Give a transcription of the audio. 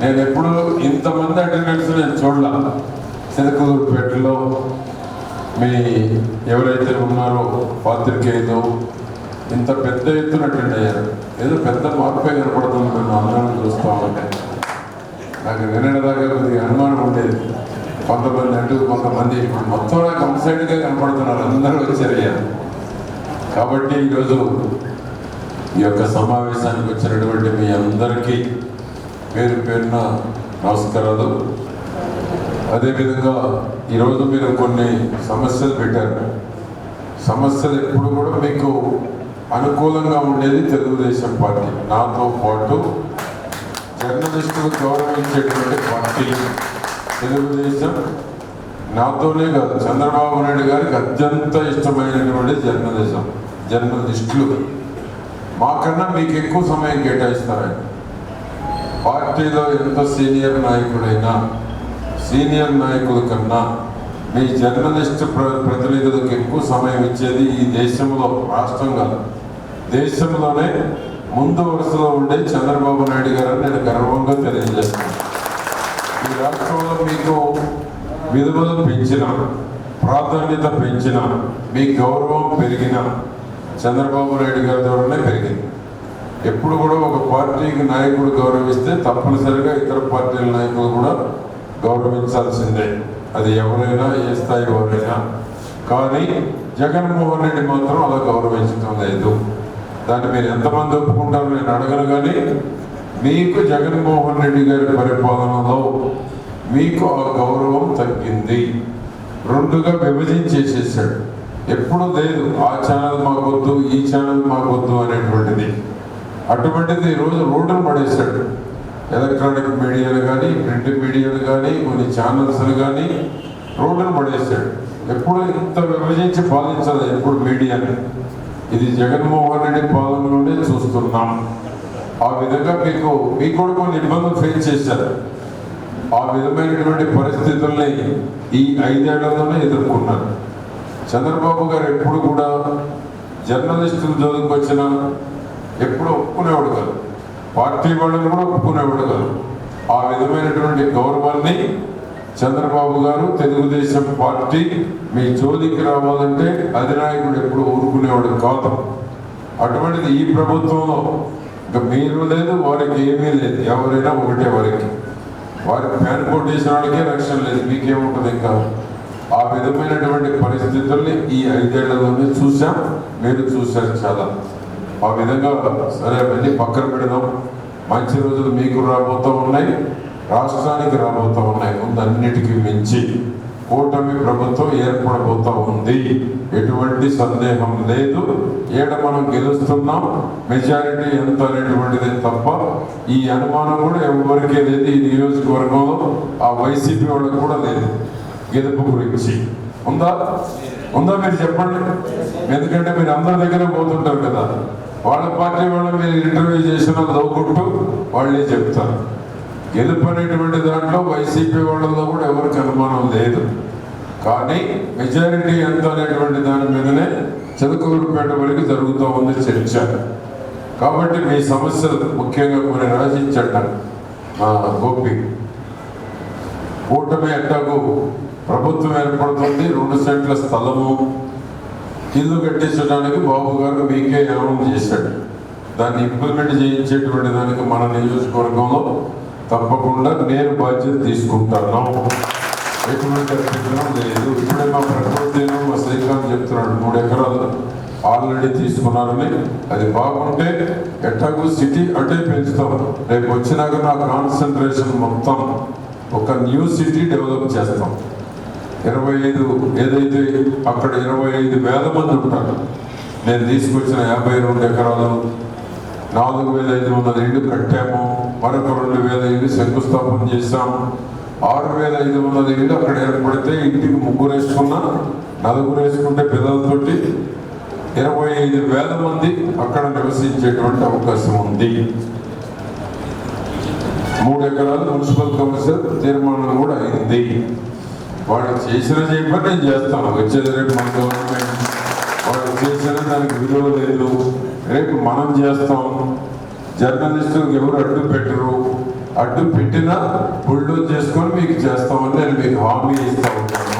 నేను ఎప్పుడు ఇంతమంది అటెండెన్స్ నేను చూడలా. చిలకలూరుపేటలో మీ ఎవరైతే ఉన్నారో పాత్రికేయులు ఇంత పెద్ద ఎత్తున అటెండ్ అయ్యారు. ఏదో పెద్ద మార్పే కనపడుతుంది మేము అందరం చూస్తా ఉంటే. నాకు వినడాగా కొద్దిగా అనుమానం ఉండేది. కొంతమంది అంటూ కొంతమంది ఇప్పుడు మొత్తం నాకు కంసైడ్గా కనపడుతున్నారు. అందరూ వచ్చారయ్యారు కాబట్టి ఈరోజు ఈ యొక్క సమావేశానికి వచ్చినటువంటి మీ అందరికీ పేరు పేరున నమస్కారాలు అదేవిధంగా ఈరోజు మీరు కొన్ని సమస్యలు పెట్టారు. సమస్యలు ఎప్పుడు కూడా మీకు అనుకూలంగా ఉండేది తెలుగుదేశం పార్టీ. నాతో పాటు జర్నలిస్టులు గౌరవించేటువంటి పార్టీ తెలుగుదేశం. నాతోనే కాదు చంద్రబాబు నాయుడు గారికి అత్యంత ఇష్టమైనటువంటి జర్నలిజం జర్నలిస్టులు. మాకన్నా మీకు ఎక్కువ సమయం కేటాయిస్తారు ఆయన పార్టీలో ఎంత సీనియర్ నాయకుడైనా సీనియర్ నాయకుల కన్నా మీ జర్నలిస్ట్ ప్ర- ప్రతినిధులకు ఎక్కువ సమయం ఇచ్చేది ఈ దేశంలో రాష్ట్రంగా దేశంలోనే ముందు వరుసలో ఉండే చంద్రబాబు నాయుడు గారని నేను గర్వంగా తెలియజేస్తాను. ఈ రాష్ట్రంలో మీకు విలువలు పెంచిన ప్రాధాన్యత పెంచిన మీ గౌరవం పెరిగిన చంద్రబాబు నాయుడు గారి ద్వారానే పెరిగింది. ఎప్పుడు కూడా ఒక పార్టీకి నాయకుడు గౌరవిస్తే తప్పనిసరిగా ఇతర పార్టీల నాయకులు కూడా గౌరవించాల్సిందే. అది ఎవరైనా ఏ స్థాయి వారైనా. కానీ జగన్మోహన్ రెడ్డి మాత్రం అలా గౌరవించడం లేదు. దాన్ని మీరు ఎంతమంది ఒప్పుకుంటారో నేను అడగను కానీ మీకు జగన్మోహన్ రెడ్డి గారి పరిపాలనలో మీకు ఆ గౌరవం తగ్గింది. రెండుగా విభజించేసేసాడు. ఎప్పుడు లేదు ఆ ఛానల్ మాకొద్దు ఈ ఛానల్ మాకొద్దు అనేటువంటిది. అటువంటిది ఈరోజు రోడ్డును పడేశాడు. ఎలక్ట్రానిక్ మీడియాలు కానీ ప్రింట్ మీడియాలు కానీ కొన్ని ఛానల్స్లు కానీ రోడ్డును పడేశాడు. ఎప్పుడు ఇంత విభజించి పాలించాలి ఎప్పుడు మీడియాని? ఇది జగన్మోహన్ రెడ్డి పాలనలోనే చూస్తున్నాం. ఆ విధంగా మీకు మీకు కూడా కొన్ని ఇబ్బందులు ఫేస్ చేశారు. ఆ విధమైనటువంటి పరిస్థితుల్ని ఈ ఐదేళ్ళలోనే ఎదుర్కొన్నారు. చంద్రబాబు గారు ఎప్పుడు కూడా జర్నలిస్టులు చదువుకొచ్చిన ఎప్పుడు ఒప్పుకునేవాడు కాదు. పార్టీ వాళ్ళని కూడా ఒప్పుకునేవాడు కాదు. ఆ విధమైనటువంటి గౌరవాన్ని చంద్రబాబు గారు తెలుగుదేశం పార్టీ మీ జోలికి రావాలంటే అధినాయకుడు ఎప్పుడు ఊరుకునేవాడు కాదు. అటువంటిది ఈ ప్రభుత్వంలో ఇంకా మీరు లేదు వారికి ఏమీ లేదు. ఎవరైనా ఒకటే వారికి. వారికి ఫ్యాన్ కోట్ చేసిన వాళ్ళకే రక్షణ లేదు. మీకేముంటుంది ఇంకా? ఆ విధమైనటువంటి పరిస్థితుల్ని ఈ ఐదేళ్ళలోనే చూసాం మీరు చూశారు చాలా. ఆ విధంగా సరే అవన్నీ పక్కన పెడదాం. మంచి రోజులు మీకు రాబోతూ ఉన్నాయి రాష్ట్రానికి రాబోతూ ఉన్నాయి. ముందన్నిటికీ మించి కూటమి ప్రభుత్వం ఏర్పడబోతా ఉంది. ఎటువంటి సందేహం లేదు. ఏడ మనం గెలుస్తున్నాం మెజారిటీ ఎంత అనేటువంటిది తప్ప ఈ అనుమానం కూడా ఎవరికీ లేదు. ఈ నియోజకవర్గంలో ఆ వైసీపీ వాళ్ళకి కూడా లేదు. గెలుపు గురించి ఉందా? ఉందా మీరు చెప్పండి. ఎందుకంటే మీరు అందరి దగ్గర పోతుంటారు కదా. వాళ్ళ పార్టీ వాళ్ళు మీరు ఇంటర్వ్యూ చేసిన లోకుంటూ వాళ్ళే చెప్తారు. గెలుపు అనేటువంటి దాంట్లో వైసీపీ వాళ్ళలో కూడా ఎవరికి అనుమానం లేదు. కానీ మెజారిటీ ఎంత అనేటువంటి దాని మీదనే చిలకూరుపేట వరకు జరుగుతూ ఉంది చర్చ. కాబట్టి మీ సమస్యలు ముఖ్యంగా కొన్ని రాసించట గోపి. కూటమి ఎట్టాకు ప్రభుత్వం ఏర్పడుతుంది రెండు సెంట్ల స్థలము ఇల్లు కట్టించడానికి బాబు గారు మీకే అనౌన్స్ చేశాడు? దాన్ని ఇంప్లిమెంట్ చేయించేటువంటి దానికి మన నియోజకవర్గంలో తప్పకుండా నేను బాధ్యత తీసుకుంటాను. ఎటువంటి అభ్యంతరం లేదు. ఇప్పుడే మా ప్రకృతి మా శ్రీకాంత్ చెప్తున్నాడు. మూడు ఎకరాలు ఆల్రెడీ తీసుకున్నారని. అది బాగుంటే ఎట్టాకు సిటీ అటే పెంచుతాం. రేపు వచ్చినాక నా కాన్సన్ట్రేషన్ మొత్తం ఒక న్యూ సిటీ డెవలప్ చేస్తాం. ఇరవై ఐదు ఏదైతే అక్కడ ఇరవై ఐదు వేల మంది ఉంటారు నేను తీసుకొచ్చిన యాభై రెండు ఎకరాలు నాలుగు వేల ఐదు వందల ఇళ్ళు కట్టాము మరొక రెండు వేల ఇళ్ళు శంకుస్థాపన చేశాము. ఆరు వేల ఐదు వందల ఇళ్ళు అక్కడ ఏర్పడితే ఇంటికి ముగ్గురు వేసుకున్నా నలుగురు వేసుకుంటే పిల్లలతోటి ఇరవై ఐదు వేల మంది అక్కడ నివసించేటువంటి అవకాశం ఉంది. మూడు ఎకరాలు మున్సిపల్ కమిషన్ తీర్మానం కూడా అయింది. వాళ్ళు చేసిన చేయబట్టి నేను చేస్తాను. వచ్చేది రేపు మన గవర్నమెంట్ వాళ్ళు చేసిన దానికి విలువ లేదు. రేపు మనం చేస్తాం. జర్నలిస్టులకు ఎవరు అడ్డు పెట్టరు. అడ్డు పెట్టినా బుల్డోజ్ చేసుకొని మీకు చేస్తామని నేను మీకు హామీ ఇస్తా ఉంటాను.